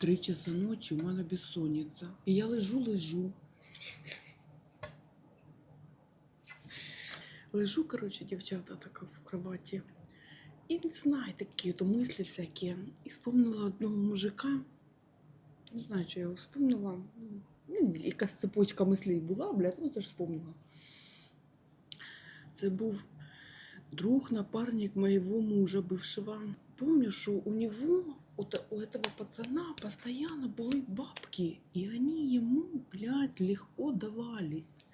Три часа ночі у мене безсонниця. І я лежу, лежу. Лежу, коротше, дівчата, така в кроваті. І не знаю, такі то мислі всякі. І вспомнила одного мужика. Не знаю, що я його вспомнила. Ну, якась цепочка мислей була, блядь, ну це ж вспомнила. Це був друг, напарник моего мужа бывшего. Помню, что у него, у, у этого пацана постоянно были бабки, и они ему, блядь, легко давались.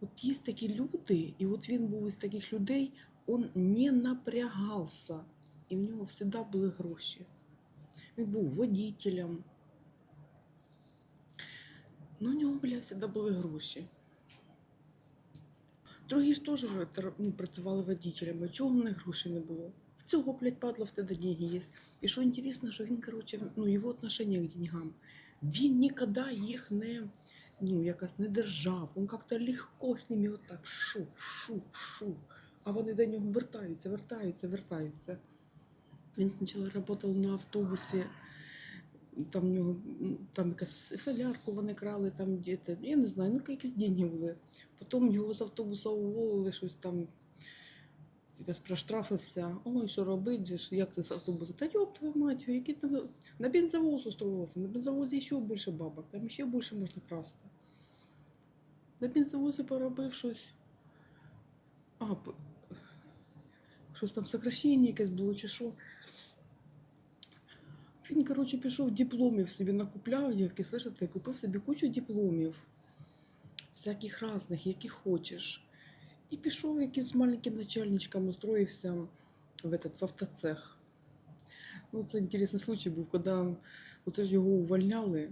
От є такі люди, і от він був із таких людей, он не напрягався, і в нього завжди були гроші. Він був водителем. Ну, у нього, блядь, завжди були гроші. Другі ж теж ну, працювали водителями. Чого в них грошей не було? Цього, блядь, падла в тебе деньги є. І що інтересно, що він, коротше, ну, його отношення к деньгам. Він ніколи їх не, ну, якось не держав. Він як-то легко з ними отак шу, шу, шу. А вони до нього вертаються, вертаються, вертаються. Він спочатку працював на автобусі, там в нього там якась солярку вони крали, там діти. Я не знаю, ну якісь деньги були. Потім його з автобуса уволили, щось там якось проштрафився. Ой, що ж, як це з автобуса? Та йоп твою мать, які там на бензовоз устроївся, на бензовозі ще більше бабок, там ще більше можна красти. На бензовозі поробив щось. А, щось там сокращення якесь було чи що. Він, коротше, пішов дипломів собі накупляв, дівки, слышите, купив собі кучу дипломів, всяких різних, яких хочеш. І пішов якимсь маленьким начальничком, устроївся в, этот, в автоцех. Ну, це інтересний случай був, коли оце ж його увольняли,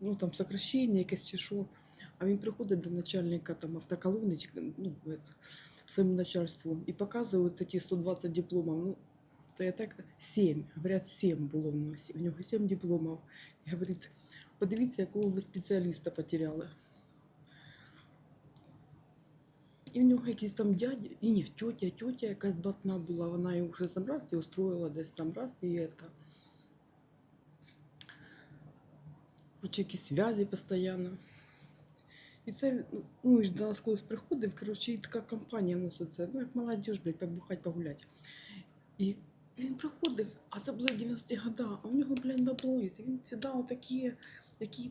ну там сокращення якесь чи що. А він приходить до начальника там автоколонки, ну, своєму начальству, і показує от ті 120 дипломів. Ну, то я так сім, говорять, сім було в нього, в нього сім дипломів. І говорить, подивіться, якого ви спеціаліста потеряли. І в нього якийсь там дядя, і ні, тьотя, тьотя якась блатна була, вона його вже там раз і устроїла десь там раз і это. Короче, якісь зв'язі постійно. І це, ну, ж до нас колись приходив, коротше, і така компанія в нас оце, ну, як молодіж, блядь, побухать, погулять. І він приходив, а це були 90-ті года, а у нього, блядь, бабло є. Він завжди отакі якісь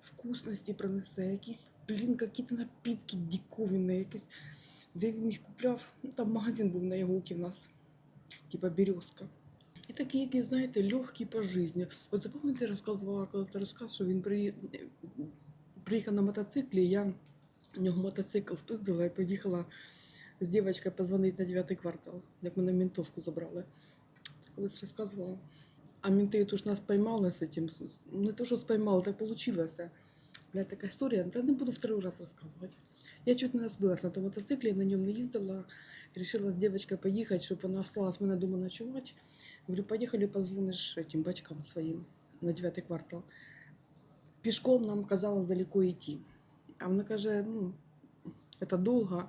вкусності принесе, якісь, блін, якісь напітки диковинні, якісь. Де він їх купляв, ну, там магазин був на Ягукі в нас, типа Березка. І такі, які, знаєте, легкі по житті. От запам'ятаєте, розказувала, коли ти розказ, що він при... приїхав на мотоциклі, я у нього мотоцикл спиздила і поїхала з дівчинкою позвонити на 9 квартал, як мене ментовку забрали. Колись розказувала. А менти то ж нас поймали з цим. Не то, що споймали, так получилося. Блядь, така історія, та не буду второй раз розказувати. Я чуть не розбилась на тому мотоциклі, на ньому не їздила. Решила з дівчинкою поїхати, щоб вона осталась в мене дома ночувати. Говорю, поїхали, позвониш этим батькам своїм на 9 квартал. Пішком нам казалось далеко йти. А вона каже, ну, це довго.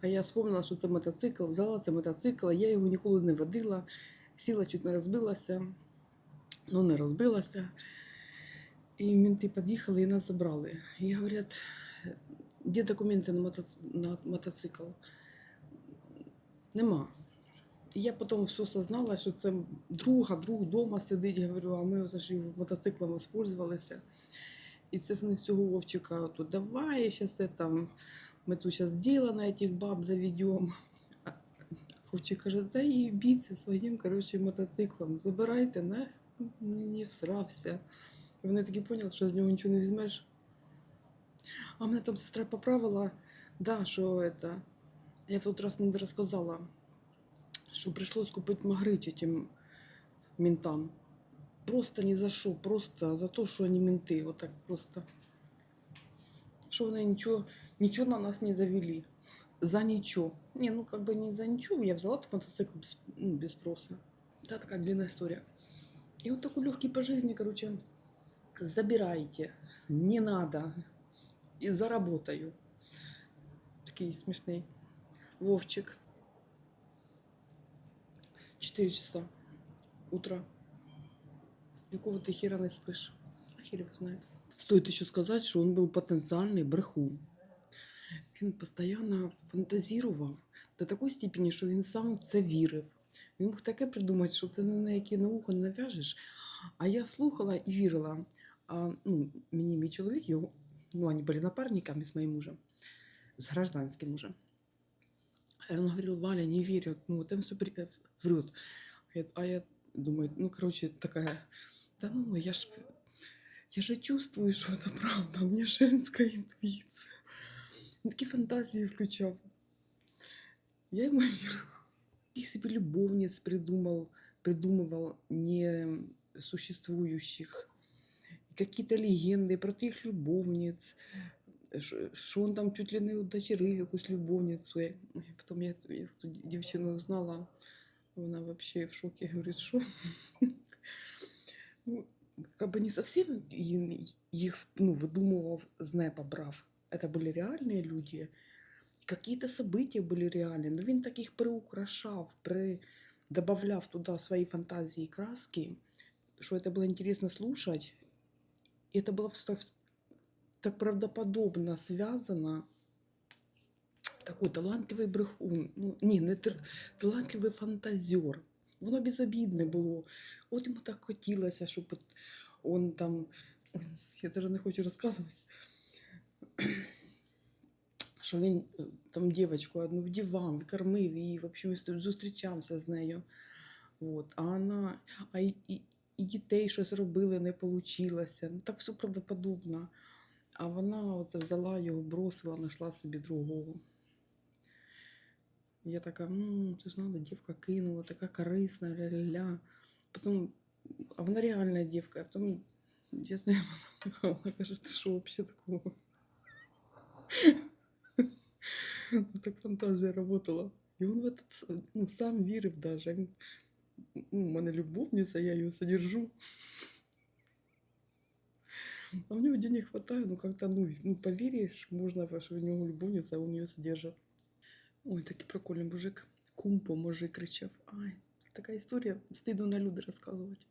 А я вспомнила, що це мотоцикл, взяла цей мотоцикл, я його ніколи не водила, сіла, чуть не розбилася, ну не розбилася. І менти під'їхали і нас забрали. І говорять, де документи на, мотоц... на мотоцикл? Нема. І я потім все сознала, що це друга, друг вдома сидить, говорю, а ми ж і мотоциклом воспользувалися. І це вони всього Вовчика тут, давай, зараз це там, ми тут зараз діло на этих баб заведемо. Вовчик каже, заїбіться своїм, коротше, мотоциклом, забирайте, на не всрався. І вони такі поняли, що з нього нічого не візьмеш. А мене там сестра поправила, да, що это, я тут раз не розказала, що прийшлось купити магричі тим ментам. Просто ні за що, просто за те, що вони менти, отак просто. Що вони нічого, нічого на нас не завели. За нічого. Не, ну как бы не за ничего, я взяла этот мотоцикл без, ну, без спроса. Да, такая длинная история. И вот такой легкий по жизни, короче, забирайте, не надо, и заработаю. Такий смешный. Вовчик. 4 часа утра. Якого ти хіра не спиш? А хер його знає. Стоит еще сказать, що він був потенціальний брехун. Він постійно фантазірував до такої степені, що він сам в це вірив. Він мог таке придумати, що це ні на яке не нав'яжеш. А я слухала і вірила. А, ну, мені мій чоловік, його, ну, вони були напарниками з моїм мужем, з гражданським мужем. А он говорил, Валя, не верю, ну, вот он все врет. А я- А я думаю, ну, короче, такая, да ну, я ж, я же чувствую, что это правда, у меня женская интуиция. Он такие фантазии включал. Я ему верю. Их себе любовниц придумал, придумывал не существующих. И Какие-то легенды про тих любовниц, що- що він там чуть ли не удочерив якусь любовницю. Я- Потім я, я ту дівчину знала, вона вообще в шокі, говорить, що? Ну, как бы не совсем ї- їх ну, выдумывал, з неба брав. Это были реальные люди. Какие-то события были реальные, но він так їх приукрашав, при... добавляв туда свои фантазии и краски, что это было интересно слушать. И это было так правдоподобно связано. Такой талантливий брехун. Ну, ні, не тр... талантливий фантазер. Воно безобідне було. От йому так хотілося, щоб он там. Я навіть не хочу розказувати. Що він там дівчинку одну вдівав, кормив її, в общем, зустрічався з нею. От. А вона, а і, і, дітей щось робили, не вийшло. Ну, так все правдоподобно. А вона оце взяла його, бросила, знайшла собі другого. Я така, ну, це ж надо, дівка кинула, така корисна, ля-ля-ля. Потім, а вона реальна дівка, а потім я з нею вона каже, ти що взагалі такого? Ну, Так фантазія работала. І він в этот, ну, сам вірив даже. Він, ну, у мене любовниця, я її содержу. А у него денег хватает, ну как-то, ну, ну поверишь, можно, что у него любовница, а он ее содержит. Ой, такий прикольний мужик. Кумпо мужик кричав. Ай, така історія. Стидно на люди розказувати.